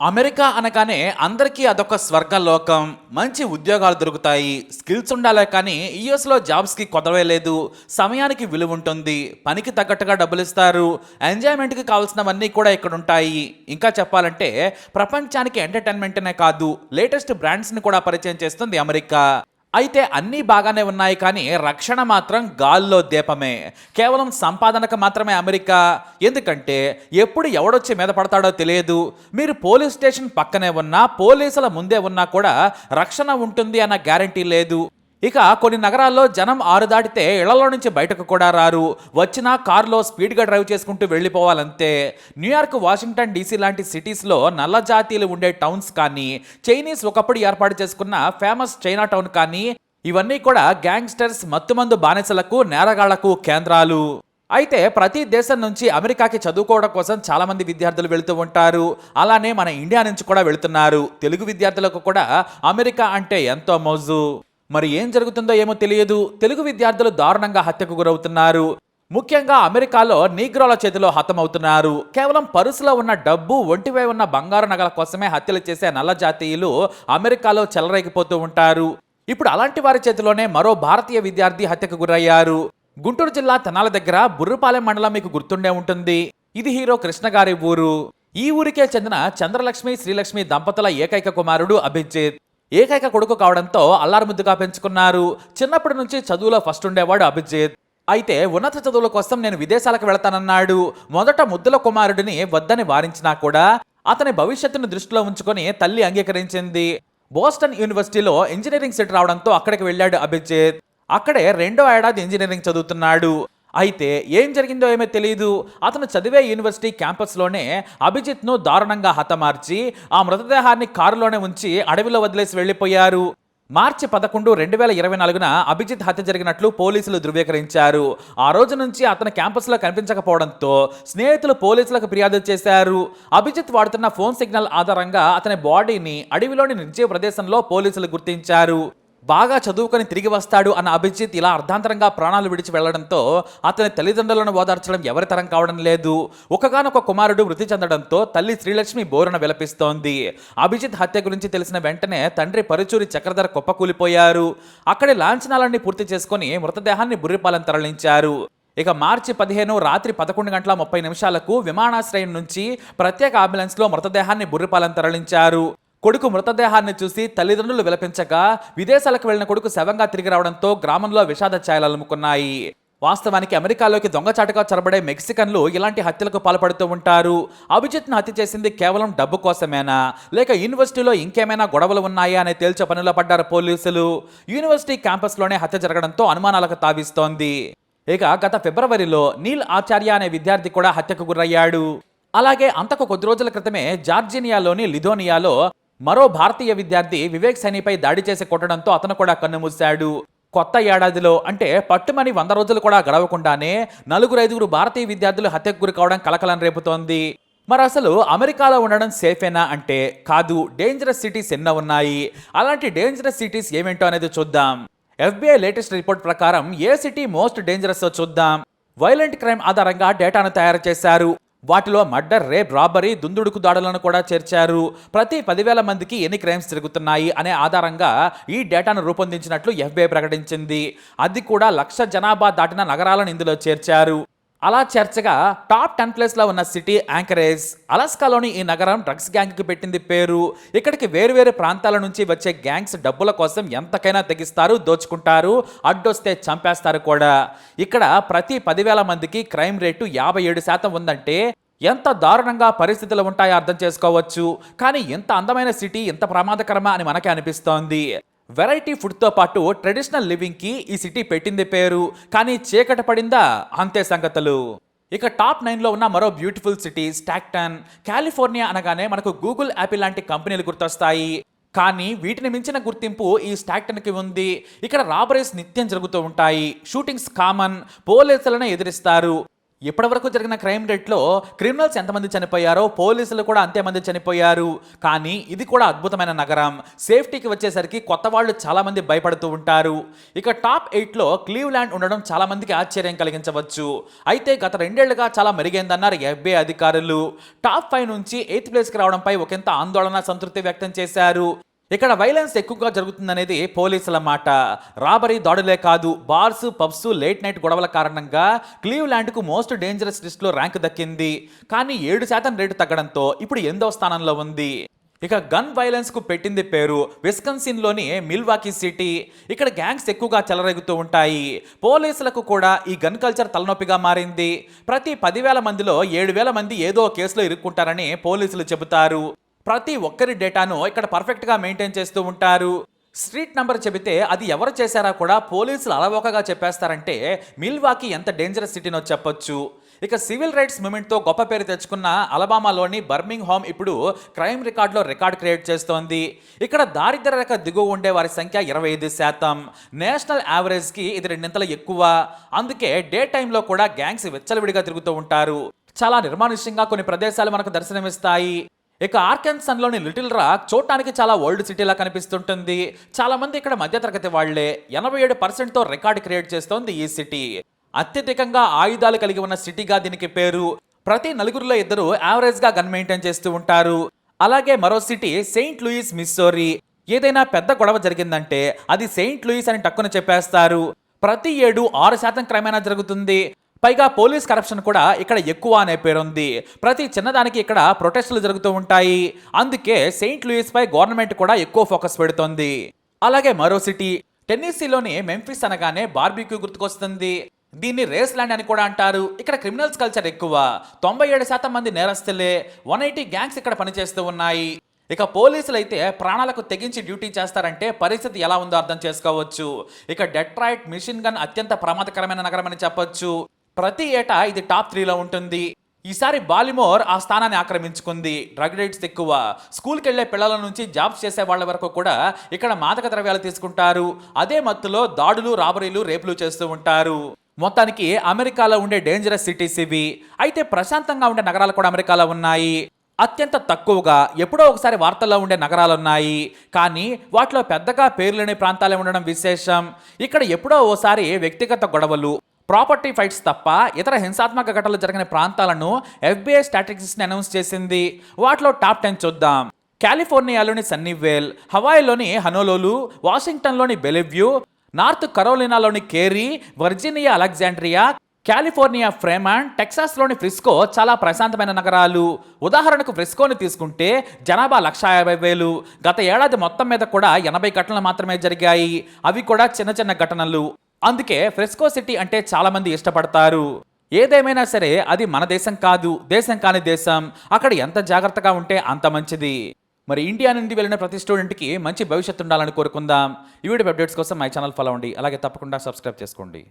America అనగానే అందరికీ అదొక స్వర్గలోకం మంచి ఉద్యోగాలు దొరుకుతాయి స్కిల్స్ ఉండాలే కానీ యూఎస్లో జాబ్స్కి కొదవే లేదు సమయానికి విలువ ఉంటుంది పనికి తగ్గట్టుగా డబ్బులు ఇస్తారు ఎంజాయ్మెంట్కి కావాల్సినవన్నీ కూడా ఇక్కడ ఉంటాయి. ఇంకా చెప్పాలంటే ప్రపంచానికి ఎంటర్టైన్మెంట్నే కాదు లేటెస్ట్ బ్రాండ్స్ని కూడా పరిచయం చేస్తుంది అమెరికా. అయితే అన్నీ బాగానే ఉన్నాయి కానీ రక్షణ మాత్రం గాల్లో దీపమే. కేవలం సంపాదనకు మాత్రమే అమెరికా. ఎందుకంటే ఎప్పుడు ఎవడొచ్చి మీద పడతాడో తెలియదు. మీరు పోలీస్ స్టేషన్ పక్కనే ఉన్నా పోలీసుల ముందే ఉన్నా కూడా రక్షణ ఉంటుంది అన్న గ్యారంటీ లేదు. ఇక కొన్ని నగరాల్లో జనం ఆరు దాటితే ఇళ్ళలో నుంచి బయటకు కూడా రారు. వచ్చినా కారులో స్పీడ్గా డ్రైవ్ చేసుకుంటూ వెళ్ళిపోవాలంతే. న్యూయార్క్ వాషింగ్టన్ డీసీ లాంటి సిటీస్లో నల్ల జాతీయులు ఉండే టౌన్స్ కానీ చైనీస్ ఒకప్పుడు ఏర్పాటు చేసుకున్న ఫేమస్ చైనా టౌన్ కానీ ఇవన్నీ కూడా గ్యాంగ్స్టర్స్ మత్తుమందు బానిసలకు నేరగాళ్ళకు కేంద్రాలు. అయితే ప్రతి దేశం నుంచి అమెరికాకి చదువుకోవడం కోసం చాలామంది విద్యార్థులు వెళుతూ ఉంటారు. అలానే మన ఇండియా నుంచి కూడా వెళుతున్నారు. తెలుగు విద్యార్థులకు కూడా అమెరికా అంటే ఎంతో మోజు. మరి ఏం జరుగుతుందో ఏమో తెలియదు. తెలుగు విద్యార్థులు దారుణంగా హత్యకు గురవుతున్నారు. ముఖ్యంగా అమెరికాలో నీగ్రోల చేతిలో హతమవుతున్నారు. కేవలం పరుసులో ఉన్న డబ్బు ఒంటిపై ఉన్న బంగారు నగల కోసమే హత్యలు చేసే నల్ల జాతీయులు అమెరికాలో చెలరేగిపోతూ ఉంటారు. ఇప్పుడు అలాంటి వారి చేతిలోనే మరో భారతీయ విద్యార్థి హత్యకు గురయ్యారు. గుంటూరు జిల్లా తెనాల దగ్గర బుర్రుపాలెం మండలం మీకు గుర్తుండే ఉంటుంది. ఇది హీరో కృష్ణ గారి ఊరు. ఈ ఊరికే చెందిన చంద్రలక్ష్మి శ్రీలక్ష్మి దంపతుల ఏకైక కుమారుడు అభిజిత్. ఏకైక కొడుకు కావడంతో అల్లారుముద్దుగా పెంచుకున్నారు. చిన్నప్పటి నుంచి చదువులో ఫస్ట్ ఉండేవాడు అభిజిత్. అయితే ఉన్నత చదువుల కోసం నేను విదేశాలకు వెళతానన్నాడు. మొదట ముద్దుల కుమారుడిని వద్దని వారించినా కూడా అతని భవిష్యత్తును దృష్టిలో ఉంచుకొని తల్లి అంగీకరించింది. బోస్టన్ యూనివర్సిటీలో ఇంజనీరింగ్ సీట్ రావడంతో అక్కడికి వెళ్ళాడు అభిజిత్. అక్కడే రెండో ఏడాది ఇంజనీరింగ్ చదువుతున్నాడు. అయితే ఏం జరిగిందో ఏమో తెలియదు అతను చదివే యూనివర్సిటీ క్యాంపస్లోనే అభిజిత్ను దారుణంగా హతమార్చి ఆ మృతదేహాన్ని కారులోనే ఉంచి అడవిలో వదిలేసి వెళ్ళిపోయారు. మార్చి పదకొండు రెండు వేల ఇరవై నాలుగున అభిజిత్ హత్య జరిగినట్లు పోలీసులు ధృవీకరించారు. ఆ రోజు నుంచి అతను క్యాంపస్లో కనిపించకపోవడంతో స్నేహితులు పోలీసులకు ఫిర్యాదు చేశారు. అభిజిత్ వాడుతున్న ఫోన్ సిగ్నల్ ఆధారంగా అతని బాడీని అడవిలోని నిర్జీవ ప్రదేశంలో పోలీసులు గుర్తించారు. బాగా చదువుకొని తిరిగి వస్తాడు అన్న అభిజిత్ ఇలా అర్ధాంతరంగా ప్రాణాలు విడిచి వెళ్ళడంతో అతని తల్లిదండ్రులను ఓదార్చడం ఎవరి తరం కావడం లేదు. ఒకగానొక కుమారుడు మృతి చెందడంతో తల్లి శ్రీలక్ష్మి బోరున విలపిస్తోంది. అభిజిత్ హత్య గురించి తెలిసిన వెంటనే తండ్రి పరుచూరి చక్రధర కుప్పకూలిపోయారు. అక్కడి లాంఛనాలన్నీ పూర్తి చేసుకుని మృతదేహాన్ని బుర్రిపాలెం తరలించారు. ఇక మార్చి పదిహేను రాత్రి పదకొండు గంటల ముప్పై నిమిషాలకు విమానాశ్రయం నుంచి ప్రత్యేక అంబులెన్స్లో మృతదేహాన్ని బుర్రిపాలెం తరలించారు. కొడుకు మృతదేహాన్ని చూసి తల్లిదండ్రులు విలపించగా విదేశాలకు వెళ్ళిన కొడుకు శవంగా తిరిగి రావడంతో గ్రామంలో విషాద ఛాయలు అలుముకున్నాయి. వాస్తవానికి అమెరికాలోకి దొంగచాటుగా చొరబడే మెక్సికన్లు ఇలాంటి హత్యలకు పాల్పడుతూ ఉంటారు. అభిజిత్ను హత్య చేసింది కేవలం డబ్బు కోసమేనా? లేక యూనివర్సిటీలో ఇంకేమైనా గొడవలు ఉన్నాయా అనే తేల్చే పనిలో పడ్డారు పోలీసులు. యూనివర్సిటీ క్యాంపస్లోనే హత్య జరగడంతో అనుమానాలకు తావిస్తోంది. ఇక గత ఫిబ్రవరిలో నీల్ ఆచార్య అనే విద్యార్థి కూడా హత్యకు గురయ్యాడు. అలాగే అంతకు కొద్ది రోజుల క్రితమే జార్జినియాలోని లిథోనియాలో మరో భారతీయ విద్యార్థి వివేక్ సైనిపై దాడి చేసి కొట్టడంతో అతను కూడా కన్నుమూశాడు కొత్త ఏడాదిలో అంటే పట్టుమని వంద రోజులు కూడా గడవకుండానే నలుగురు ఐదుగురు భారతీయ విద్యార్థులు హత్యకు గురి కావడం కలకలం రేపుతోంది. మరి అసలు అమెరికాలో ఉండడం సేఫేనా అంటే కాదు డేంజరస్ సిటీస్ ఎన్నో ఉన్నాయి. అలాంటి డేంజరస్ సిటీస్ ఏమేంటో అనేది చూద్దాం. ఎఫ్బిఐ లేటెస్ట్ రిపోర్ట్ ప్రకారం ఏ సిటీ మోస్ట్ డేంజరస్ చూద్దాం. వైలెంట్ క్రైమ్ ఆధారంగా డేటాను తయారు చేశారు. వాటిలో మర్డర్ రేప్ రాబరీ దుందుడుకు దాడులను కూడా చేర్చారు. ప్రతి పదివేల మందికి ఎన్ని క్రైమ్స్ జరుగుతున్నాయి అనే ఆధారంగా ఈ డేటాను రూపొందించినట్లు ఎఫ్బిఐ ప్రకటించింది. అది కూడా లక్ష జనాభా దాటిన నగరాలను ఇందులో చేర్చారు. అలా చర్చగా టాప్ టెన్ ప్లేస్లో ఉన్న సిటీ యాంకరేజ్ అలాస్కాలోని ఈ నగరం డ్రగ్స్ గ్యాంగ్కి పెట్టింది పేరు. ఇక్కడికి వేరువేరు ప్రాంతాల నుంచి వచ్చే గ్యాంగ్స్ డబ్బుల కోసం ఎంతకైనా తెగిస్తారు దోచుకుంటారు అడ్డొస్తే చంపేస్తారు కూడా. ఇక్కడ ప్రతి పదివేల మందికి క్రైమ్ రేటు యాభై ఏడు శాతం ఉందంటే ఎంత దారుణంగా పరిస్థితులు ఉంటాయో అర్థం చేసుకోవచ్చు. కానీ ఎంత అందమైన సిటీ ఇంత ప్రమాదకరమా అని మనకే అనిపిస్తోంది. వెరైటీ ఫుడ్తో పాటు ట్రెడిషనల్ లివింగ్కి ఈ సిటీ పెట్టింది పేరు. కానీ చీకట పడిందా? అంతే సంగతులు. ఇక టాప్ నైన్లో ఉన్న మరో బ్యూటిఫుల్ సిటీ స్టాక్టన్. కాలిఫోర్నియా అనగానే మనకు గూగుల్ యాపిల్ లాంటి కంపెనీలు గుర్తొస్తాయి. కానీ వీటిని మించిన గుర్తింపు ఈ స్టాక్టన్కి ఉంది. ఇక్కడ రాబరీస్ నిత్యం జరుగుతూ ఉంటాయి. Shootings common. పోలీసులను ఎదిరిస్తారు. ఇప్పటివరకు జరిగిన క్రైమ్ రేట్లో క్రిమినల్స్ ఎంతమంది చనిపోయారో పోలీసులు కూడా అంతే మంది చనిపోయారు. కానీ ఇది కూడా అద్భుతమైన నగరం. సేఫ్టీకి వచ్చేసరికి కొత్త వాళ్ళు చాలామంది భయపడుతూ ఉంటారు. ఇక టాప్ ఎయిట్లో క్లీవ్ ల్యాండ్ ఉండడం చాలామందికి ఆశ్చర్యం కలిగించవచ్చు. అయితే గత రెండేళ్ళుగా చాలా మెరుగైందన్నారు ఎఫ్బిఐ అధికారులు. టాప్ ఫైవ్ నుంచి ఎయిత్ ప్లేస్కి రావడంపై ఒకంత ఆందోళన సంతృప్తి వ్యక్తం చేశారు. ఇక్కడ వైలెన్స్ ఎక్కువగా జరుగుతుందనేది పోలీసుల మాట. రాబరీ దాడులే కాదు బార్స్ పబ్స్ లేట్ నైట్ గొడవల కారణంగా క్లీవ్ ల్యాండ్కు మోస్ట్ డేంజరస్ లిస్ట్లో ర్యాంక్ దక్కింది. కానీ ఏడు శాతం రేటు తగ్గడంతో ఇప్పుడు ఎనిమిదవ స్థానంలో ఉంది. ఇక గన్ వైలెన్స్కు పెట్టింది పేరు విస్కన్సిన్లోని మిల్వాకీ సిటీ. ఇక్కడ గ్యాంగ్స్ ఎక్కువగా చెలరేగుతూ ఉంటాయి. పోలీసులకు కూడా ఈ గన్ కల్చర్ తలనొప్పిగా మారింది. ప్రతి పదివేల మందిలో ఏడు వేల మంది ఏదో కేసులో ఇరుక్కుంటారని పోలీసులు చెబుతారు. ప్రతి ఒక్కరి డేటాను ఇక్కడ పర్ఫెక్ట్గా మెయింటైన్ చేస్తూ ఉంటారు. స్ట్రీట్ నంబర్ చెబితే అది ఎవరు చేశారా కూడా పోలీసులు అలవోకగా చెప్పేస్తారంటే మిల్వాకి ఎంత డేంజరస్ సిటీనో చెప్పొచ్చు. ఇక సివిల్ రైట్స్ మూమెంట్తో గొప్ప పేరు తెచ్చుకున్న అలబామాలోని బర్మింగ్ హోమ్ ఇప్పుడు క్రైమ్ రికార్డులో రికార్డ్ క్రియేట్ చేస్తోంది. ఇక్కడ దారిద్ర రేఖ దిగువ ఉండే వారి సంఖ్య ఇరవై ఐదు శాతం. నేషనల్ యావరేజ్కి ఇది రెండింతలు ఎక్కువ. అందుకే డే టైంలో కూడా గ్యాంగ్స్ విచ్చలవిడిగా తిరుగుతూ ఉంటారు. చాలా నిర్మానుష్యంగా కొన్ని ప్రదేశాలు మనకు దర్శనమిస్తాయి. ఇక ఆర్కెన్సన్లోని లిటిల్ రాక్ చూడటానికి చాలా ఓల్డ్ సిటీలా కనిపిస్తుంటుంది. చాలామంది ఇక్కడ మధ్యతరగతి వాళ్ళే ఎనభై ఏడు పర్సెంట్తో రికార్డు క్రియేట్ చేస్తోంది ఈ సిటీ. అత్యధికంగా ఆయుధాలు కలిగి ఉన్న సిటీగా దీనికి పేరు. ప్రతి నలుగురిలో ఇద్దరు యావరేజ్గా గన్ మెయింటైన్ చేస్తూ ఉంటారు. అలాగే మరో సిటీ సెయింట్ లూయిస్ మిస్సోరీ. ఏదైనా పెద్ద గొడవ జరిగిందంటే అది సెయింట్ లూయిస్ అని టక్కున చెప్పేస్తారు. ప్రతి ఏడు ఆరు శాతం క్రమేణా జరుగుతుంది. పైగా పోలీస్ కరప్షన్ కూడా ఇక్కడ ఎక్కువ అనే పేరుంది. ప్రతి చిన్నదానికి ఇక్కడ ప్రొటెస్టులు జరుగుతూ ఉంటాయి. అందుకే సెయింట్ లూయిస్ పై గవర్నమెంట్ కూడా ఎక్కువ ఫోకస్ పెడుతోంది. అలాగే మరో సిటీ టెన్నిసీలోని మెంఫిస్ అనగానే బార్బీక్యూ గుర్తుకొస్తుంది. దీన్ని రేస్ ల్యాండ్ అని కూడా అంటారు. ఇక్కడ క్రిమినల్స్ కల్చర్ ఎక్కువ. తొంభై ఏడు శాతం మంది నేరస్తులే. వన్ ఎయిటీ గ్యాంగ్స్ ఇక్కడ పనిచేస్తూ ఉన్నాయి. ఇక పోలీసులు అయితే ప్రాణాలకు తెగించి డ్యూటీ చేస్తారంటే పరిస్థితి ఎలా ఉందో అర్థం చేసుకోవచ్చు. ఇక డెట్రాయిట్ మిషన్ గన్ అత్యంత ప్రమాదకరమైన నగరం అని చెప్పొచ్చు. ప్రతి ఏటా ఇది టాప్ త్రీలో ఉంటుంది. ఈసారి బాలిమోర్ ఆ స్థానాన్ని ఆక్రమించుకుంది. డ్రగ్ రేట్స్ ఎక్కువ. స్కూల్కి వెళ్ళే పిల్లల నుంచి జాబ్స్ చేసే వాళ్ళ వరకు కూడా ఇక్కడ మాదక ద్రవ్యాలు తీసుకుంటారు. అదే మత్తులో దాడులు రాబరీలు రేపులు చేస్తూ ఉంటారు. మొత్తానికి అమెరికాలో ఉండే డేంజరస్ సిటీస్ ఇవి. అయితే ప్రశాంతంగా ఉండే నగరాలు కూడా అమెరికాలో ఉన్నాయి. అత్యంత తక్కువగా ఎప్పుడో ఒకసారి వార్తల్లో ఉండే నగరాలు ఉన్నాయి కానీ వాటిలో పెద్దగా పేర్లేని ప్రాంతాలే ఉండడం విశేషం. ఇక్కడ ఎప్పుడో ఓసారి వ్యక్తిగత గొడవలు ప్రాపర్టీ ఫైట్స్ తప్ప ఇతర హింసాత్మక ఘటనలు జరిగిన ప్రాంతాలను ఎఫ్బిఐ స్టాటిస్టిక్స్ అనౌన్స్ చేసింది. వాటిలో టాప్ టెన్ చూద్దాం. కాలిఫోర్నియాలోని సన్నీవేల్ హవాయిలోని హనోలోలు వాషింగ్టన్లోని Bellevue North కరోలినాలోని Cary Virginia Alexandria California Fremont టెక్సాస్లోని Frisco చాలా ప్రశాంతమైన నగరాలు. ఉదాహరణకు ఫ్రిస్కోని తీసుకుంటే జనాభా లక్ష యాభై వేలు. గత ఏడాది మొత్తం మీద కూడా ఎనభై ఘటనలు మాత్రమే జరిగాయి. అవి కూడా చిన్న చిన్న ఘటనలు. అందుకే ఫ్రెస్కో సిటీ అంటే చాలామంది ఇష్టపడతారు. ఏదేమైనా సరే అది మన దేశం కాదు దేశం కాని దేశం. అక్కడ ఎంత జాగ్రత్తగా ఉంటే అంత మంచిది. మరి ఇండియా నుండి వెళ్ళిన ప్రతి స్టూడెంట్కి మంచి భవిష్యత్తు ఉండాలని కోరుకుందాం. ఈ వీడియో అప్డేట్స్ కోసం మై ఛానల్ ఫాలో అవ్వండి. అలాగే తప్పకుండా సబ్స్క్రైబ్ చేసుకోండి.